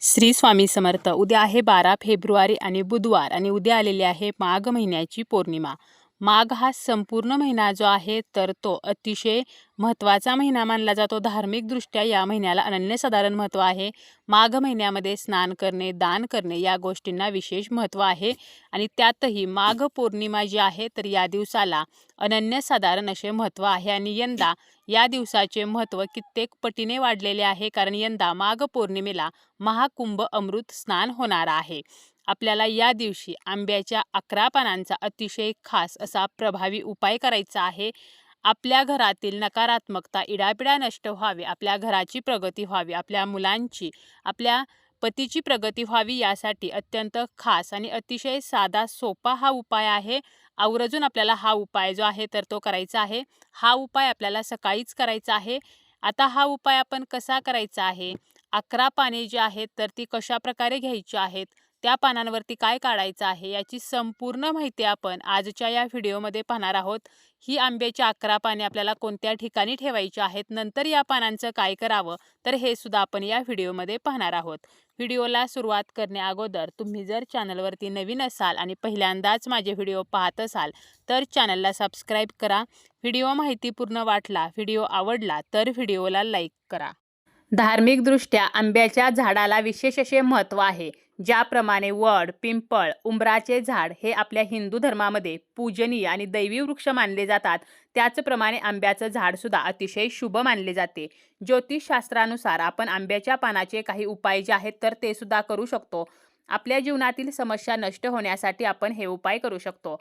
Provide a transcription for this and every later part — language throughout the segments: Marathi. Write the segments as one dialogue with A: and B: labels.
A: श्री स्वामी समर्थ. उद्या आहे बारा फेब्रुवारी आणि बुधवार आणि उद्या आलेली आहे माघ महिन्याची पौर्णिमा. माघ हा संपूर्ण महिना जो आहे तर तो अतिशय महत्त्वाचा महिना मानला जातो. धार्मिकदृष्ट्या या महिन्याला अनन्यसाधारण महत्त्व आहे. माघ महिन्यामध्ये स्नान करणे दान करणे या गोष्टींना विशेष महत्त्व आहे. आणि त्यातही माघ पौर्णिमा जी आहे तर या दिवसाला अनन्यसाधारण असे महत्त्व आहे. आणि यंदा या दिवसाचे महत्त्व कित्येक पटीने वाढलेले आहे कारण यंदा माघ पौर्णिमेला महाकुंभ अमृत स्नान होणार आहे. आपल्याला या दिवशी आंब्याच्या अकरा पानांचा अतिशय खास असा प्रभावी उपाय करायचा आहे. आपल्या घरातील नकारात्मकता इडापिडा नष्ट व्हावी आपल्या घराची प्रगती व्हावी आपल्या मुलांची आपल्या पतीची प्रगती व्हावी यासाठी अत्यंत खास आणि अतिशय साधा सोपा हा उपाय आहे. आवर्जून आपल्याला हा उपाय जो आहे तर तो करायचा आहे. हा उपाय आपल्याला सकाळीच करायचा आहे. आता हा उपाय आपण कसा करायचा आहे? अकरा पाने जी आहेत तर ती कशा प्रकारे घ्यायची आहेत? त्या पानांवरती काय काढायचं आहे याची संपूर्ण माहिती आपण आजच्या या व्हिडिओमध्ये पाहणार आहोत. ही आंब्याची अकरा पाने आपल्याला कोणत्या ठिकाणी ठेवायची आहेत नंतर या पानांचं काय करावं तर हे सुद्धा आपण या व्हिडिओमध्ये पाहणार आहोत. व्हिडिओला सुरुवात करणे अगोदर तुम्ही जर चॅनलवरती नवीन असाल आणि पहिल्यांदाच माझे व्हिडिओ पाहत असाल तर चॅनलला सबस्क्राईब करा. व्हिडिओ माहितीपूर्ण वाटला व्हिडिओ आवडला तर व्हिडिओला लाईक करा. धार्मिकदृष्ट्या आंब्याच्या झाडाला विशेष असे महत्त्व आहे. ज्याप्रमाणे वड पिंपळ उंबराचे झाड हे आपल्या हिंदू धर्मामध्ये पूजनीय आणि दैवी वृक्ष मानले जातात. त्याचप्रमाणे आंब्याचं झाडसुद्धा अतिशय शुभ मानले जाते. ज्योतिषशास्त्रानुसार आपण आंब्याच्या पानाचे काही उपाय जे आहेत तर ते सुद्धा करू शकतो. आपल्या जीवनातील समस्या नष्ट होण्यासाठी आपण हे उपाय करू शकतो.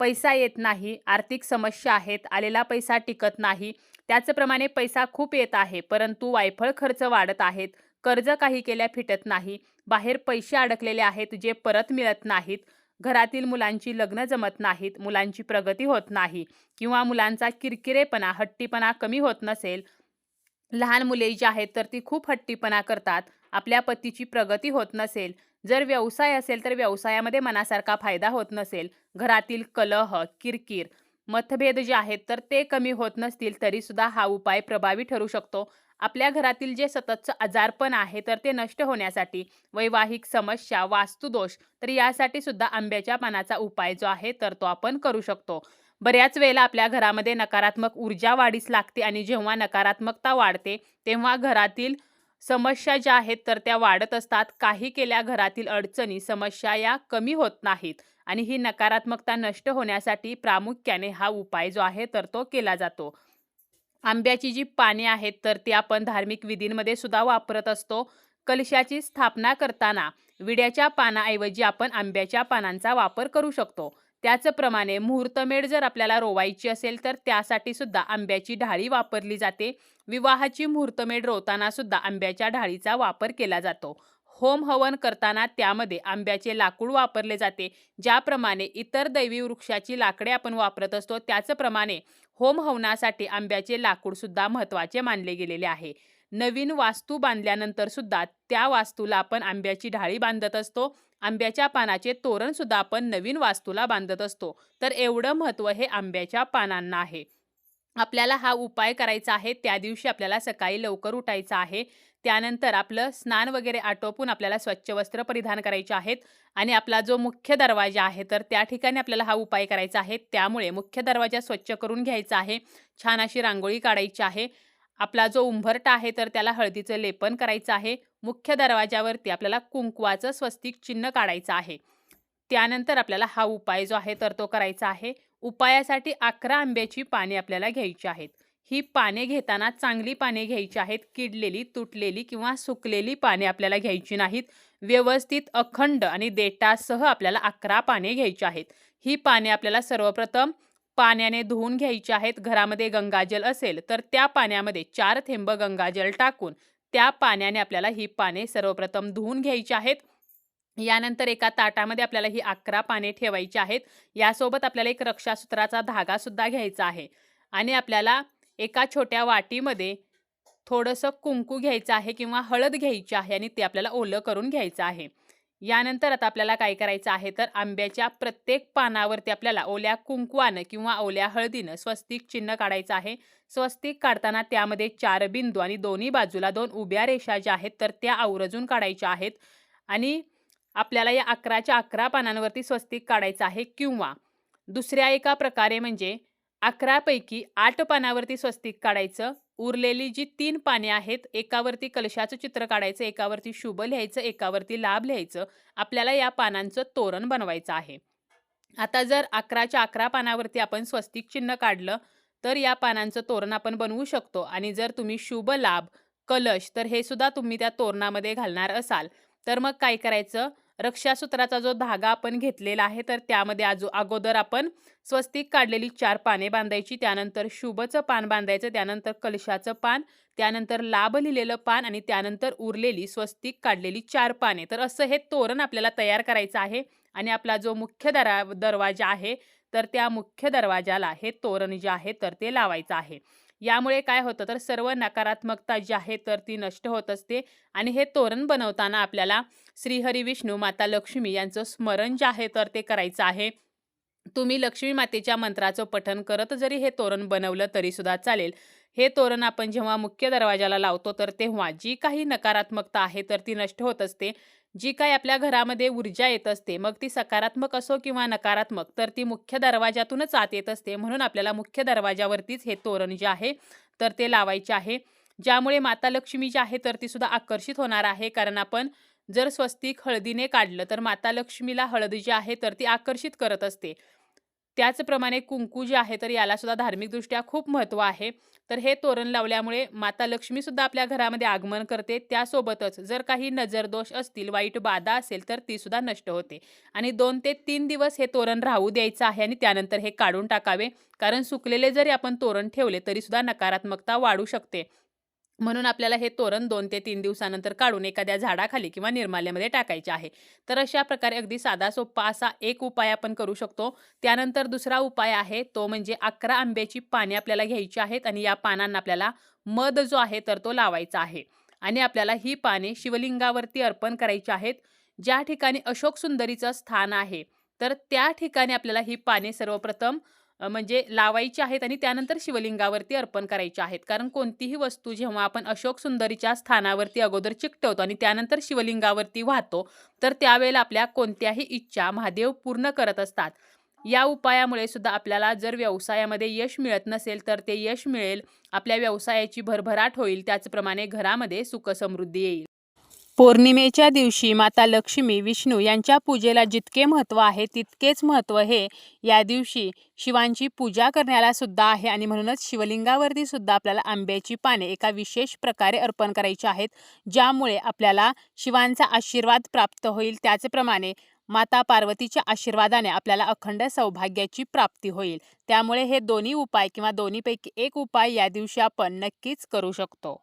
A: पैसा येत नाही आर्थिक समस्या आहेत आलेला पैसा टिकत नाही. त्याचप्रमाणे पैसा खूप येत आहे परंतु वायफळ खर्च वाढत आहेत. कर्ज काही केल्या फिटत नाही. बाहेर पैसे अडकलेले आहेत जे परत मिळत नाहीत. घरातील मुलांची लग्न जमत नाहीत. मुलांची प्रगती होत नाही किंवा मुलांचा किरकिरेपणा हट्टीपणा कमी होत नसेल. लहान मुले जी आहेत तर ती खूप हट्टीपणा करतात. आपल्या पतीची प्रगती होत नसेल. जर व्यवसाय असेल तर व्यवसायामध्ये मनासारखा फायदा होत नसेल. घरातील कलह किरकिर मतभेद जे आहेत तर ते कमी होत नसतील तरी सुद्धा हा उपाय प्रभावी ठरू शकतो. आपल्या घरातील जे सततचं आजारपण आहे तर ते नष्ट होण्यासाठी वैवाहिक समस्या वास्तुदोष तर यासाठी सुद्धा आंब्याच्या पानाचा उपाय जो आहे तर तो आपण करू शकतो. बऱ्याच वेळेला आपल्या घरामध्ये नकारात्मक ऊर्जा वाढीस लागते आणि जेव्हा नकारात्मकता वाढते तेव्हा घरातील समस्या ज्या आहेत तर त्या वाढत असतात. काही केल्या घरातील अडचणी समस्या या कमी होत नाहीत आणि ही नकारात्मकता नष्ट होण्यासाठी प्रामुख्याने हा उपाय जो आहे तर तो केला जातो. आंब्याची जी पाने आहेत तर ती आपण धार्मिक विधींमध्ये सुद्धा वापरत असतो. कलशाची स्थापना करताना विड्याच्या पानाऐवजी आपण आंब्याच्या पानांचा वापर करू शकतो. त्याचप्रमाणे मुहूर्तमेढ जर आपल्याला रोवायची असेल तर त्यासाठी सुद्धा आंब्याची ढाळी वापरली जाते. विवाहाची मुहूर्तमेढ रोवताना सुद्धा आंब्याच्या ढाळीचा वापर केला जातो. होम हवन करताना त्यामध्ये आंब्याचे लाकूड वापरले जाते. ज्याप्रमाणे इतर दैवी वृक्षाची लाकडे आपण वापरत असतो त्याचप्रमाणे होम हवनासाठी आंब्याचे लाकूड सुद्धा महत्त्वाचे मानले गेलेले आहे. नवीन वास्तू बांधल्यानंतर सुद्धा त्या वास्तूला आपण आंब्याची ढाळी बांधत असतो. आंब्याच्या पानाचे तोरण सुद्धा आपण नवीन वास्तूला बांधत असतो. तर एवढं महत्त्व हे आंब्याच्या पानांना आहे. आपल्याला हा उपाय करायचा आहे त्या दिवशी आपल्याला सकाळी लवकर उठायचं आहे. त्यानंतर आपलं स्नान वगैरे आटोपून आपल्याला स्वच्छ वस्त्र परिधान करायचे आहेत आणि आपला जो मुख्य दरवाजा आहे तर त्या ठिकाणी आपल्याला हा उपाय करायचा आहे. त्यामुळे मुख्य दरवाजा स्वच्छ करून घ्यायचा आहे छान अशी रांगोळी काढायची आहे. आपला जो उंभरटा आहे तर त्याला हळदीचं लेपन करायचं आहे. मुख्य दरवाजावरती आपल्याला कुंकवाचं स्वस्तिक चिन्ह काढायचं आहे. त्यानंतर आपल्याला हा उपाय जो आहे तर तो करायचा आहे. उपायासाठी अकरा आंब्याची पाने आपल्याला घ्यायची आहेत. ही पाने घेताना चांगली पाने घ्यायची आहेत. किडलेली तुटलेली किंवा सुकलेली पाने आपल्याला घ्यायची नाहीत. व्यवस्थित अखंड आणि देटासह आपल्याला अकरा पाने घ्यायची आहेत. ही पाने आपल्याला सर्वप्रथम पाण्याने धुवून घ्यायची आहेत. घरामध्ये गंगाजल असेल तर त्या पाण्यामध्ये चार थेंब गंगाजल टाकून त्या पाण्याने आपल्याला ही पाने सर्वप्रथम धुवून घ्यायची आहेत. यानंतर एका ताटामध्ये आपल्याला ही अकरा पाने ठेवायची आहेत. यासोबत आपल्याला एक रक्षासूत्राचा धागासुद्धा घ्यायचा आहे. आणि आपल्याला एका छोट्या वाटीमध्ये थोडंसं कुंकू घ्यायचं आहे किंवा हळद घ्यायची आहे आणि ते आपल्याला ओलं करून घ्यायचं आहे. यानंतर आता आपल्याला काय करायचं आहे तर आंब्याच्या प्रत्येक पानावरती आपल्याला ओल्या कुंकवानं किंवा ओल्या हळदीनं स्वस्तिक चिन्ह काढायचं आहे. स्वस्तिक काढताना त्यामध्ये चार बिंदू आणि दोन्ही बाजूला दोन उभ्या रेषा ज्या आहेत तर त्या आवर्जून काढायच्या आहेत. आणि आपल्याला या अकराच्या अकरा पानांवरती स्वस्तिक काढायचं आहे किंवा दुसऱ्या एका प्रकारे म्हणजे अकरापैकी आठ पानावरती स्वस्तिक काढायचं उरलेली जी तीन पाने आहेत एकावरती कलशाचं चित्र काढायचं एकावरती शुभ लिहायचं एकावरती लाभ लिहायचं आपल्याला या पानांचं तोरण बनवायचं आहे. आता जर अकराच्या अकरा पानावरती आपण स्वस्तिक चिन्ह काढलं तर या पानांचं तोरण आपण बनवू शकतो आणि जर तुम्ही शुभ लाभ कलश तर हे सुद्धा तुम्ही त्या तोरणामध्ये घालणार असाल. तर मग काय करायचं? रक्षासूत्राचा जो धागा आपण घेतलेला आहे तर त्यामध्ये आजो अगोदर आपण स्वस्तिक काढलेली चार पाने बांधायची त्यानंतर शुभचं पान बांधायचं त्यानंतर कलशाचं पान त्यानंतर लाभ लिहिलेलं पान आणि त्यानंतर उरलेली स्वस्तिक काढलेली चार पाने. तर असं हे तोरण आपल्याला तयार करायचं आहे आणि आपला जो मुख्य दरा दरवाजा आहे तर त्या मुख्य दरवाजाला हे तोरण जे आहे तर ते लावायचं आहे. यामुळे काय होतं तर सर्व नकारात्मकता जी आहे तर ती नष्ट होत असते. आणि हे तोरण बनवताना आपल्याला श्रीहरी विष्णू माता लक्ष्मी यांचं स्मरण जे आहे तर ते करायचं आहे. तुम्ही लक्ष्मी मातेच्या मंत्राचं पठण करत जरी हे तोरण बनवलं तरीसुद्धा चालेल. हे तोरण आपण जेव्हा मुख्य दरवाजाला लावतो तर तेव्हा जी काही नकारात्मकता आहे तर ती नष्ट होत असते. जी काही आपल्या घरामध्ये ऊर्जा येत असते मग ती सकारात्मक असो किंवा नकारात्मक तर ती मुख्य दरवाजातूनच आत येत असते. म्हणून आपल्याला मुख्य दरवाजावरतीच हे तोरण जे आहे तर ते लावायचे आहे. ज्यामुळे माता लक्ष्मी जी आहे तर ती सुद्धा आकर्षित होणार आहे. कारण आपण जर स्वस्तिक हळदीने काढलं तर माता लक्ष्मीला हळद जी आहे तर ती आकर्षित करत असते. त्याचप्रमाणे कुंकू जे आहे तर याला सुद्धा धार्मिकदृष्ट्या खूप महत्त्व आहे. तर हे तोरण लावल्यामुळे माता लक्ष्मीसुद्धा आपल्या घरामध्ये आगमन करते. त्यासोबतच जर काही नजरदोष असतील वाईट बाधा असेल तर ती सुद्धा नष्ट होते. आणि दोन ते तीन दिवस हे तोरण राहू द्यायचं आहे आणि त्यानंतर हे काढून टाकावे. कारण सुकलेले जरी आपण तोरण ठेवले तरीसुद्धा नकारात्मकता वाढू शकते. म्हणून आपल्याला हे तोरण दोन ते तीन दिवसानंतर काढून एखाद्या झाडाखाली किंवा निर्माल्यामध्ये टाकायचे आहे. तर अशा प्रकारे अगदी साधा सोपा असा एक उपाय आपण करू शकतो. त्यानंतर दुसरा उपाय आहे तो म्हणजे अकरा आंब्याची पाने आपल्याला घ्यायची आहेत आणि या पानांना आपल्याला मध जो आहे तर तो लावायचा आहे. आणि आपल्याला ही पाने शिवलिंगावरती अर्पण करायची आहेत. ज्या ठिकाणी अशोक सुंदरीचं स्थान आहे तर त्या ठिकाणी आपल्याला ही पाने सर्वप्रथम अ, म्हणजे लावायची आहेत आणि त्यानंतर शिवलिंगावरती अर्पण करायची आहेत. कारण कोणतीही वस्तू जेव्हा आपण अशोक सुंदरीच्या स्थानावरती अगोदर चिकटवतो आणि त्यानंतर शिवलिंगावरती वाहतो तर त्यावेळेला आपल्या कोणत्याही इच्छा महादेव पूर्ण करत असतात. या उपायामुळे सुद्धा आपल्याला जर व्यवसायामध्ये यश मिळत नसेल तर ते यश मिळेल. आपल्या व्यवसायाची भरभराट होईल. त्याचप्रमाणे घरामध्ये सुखसमृद्धी येईल. पौर्णिमेच्या दिवशी माता लक्ष्मी विष्णू यांच्या पूजेला जितके महत्त्व आहे तितकेच महत्त्व हे. या दिवशी शिवांची पूजा करण्याला सुद्धा आहे आणि म्हणूनच शिवलिंगावरती सुद्धा आपल्याला आंब्याची पाने एका विशेष प्रकारे अर्पण करायची आहेत ज्यामुळे आपल्याला शिवांचा आशीर्वाद प्राप्त होईल. त्याचप्रमाणे माता पार्वतीच्या आशीर्वादाने आपल्याला अखंड सौभाग्याची प्राप्ती होईल. त्यामुळे हे दोन्ही उपाय किंवा दोन्हीपैकी एक उपाय या दिवशी आपण नक्कीच करू शकतो.